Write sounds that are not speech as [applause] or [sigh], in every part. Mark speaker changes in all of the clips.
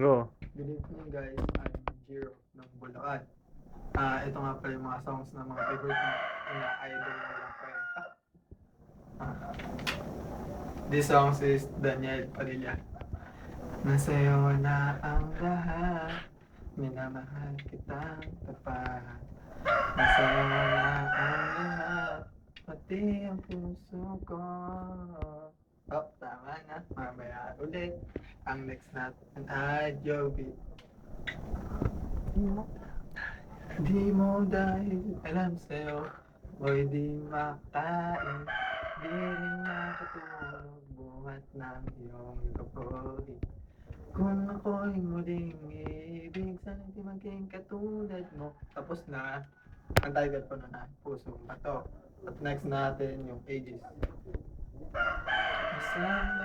Speaker 1: Go.
Speaker 2: Good evening guys, I'm Jiro ng Bulacan. Ah, ito nga pala yung mga songs ng mga favorite na ina-idol na lang kwenta. Ah, this songs is Daniel Padilla. Nasa'yo na ang lahat, minamahal kitang tapat. Nasa'yo na ang lahat, pati ang puso ko. Oh, tama Mamaya ulit. Ang next natin ay Joby. Di mo dahil alam sa'yo, Boy di makain, di rin makatulog buhat ng iyong kapuri. Kung ako'y muling ibig, sana di maging katulad mo. Tapos na, ang title ko na na, Puso Bato. At next natin yung Ages. Ulan,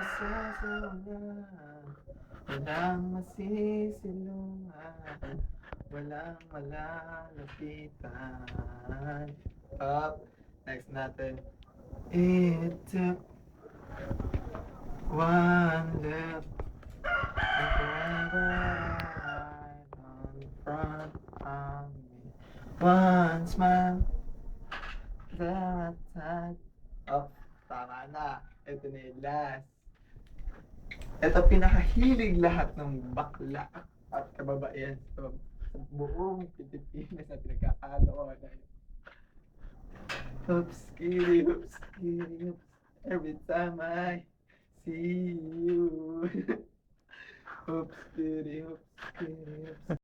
Speaker 2: walang masisilungan, walang malalapitan. Up, next natin. It took one left and forever right on front of me. One smile, there I. Oh, tama na. Ito na yung last. Ito pinakahilig lahat ng bakla at kababaihan sa, buong Pilipinas na pinagkakaloan. Oops, kitty, oops, kitty. Every time I see you. [laughs] oops, kitty, oops, kitty.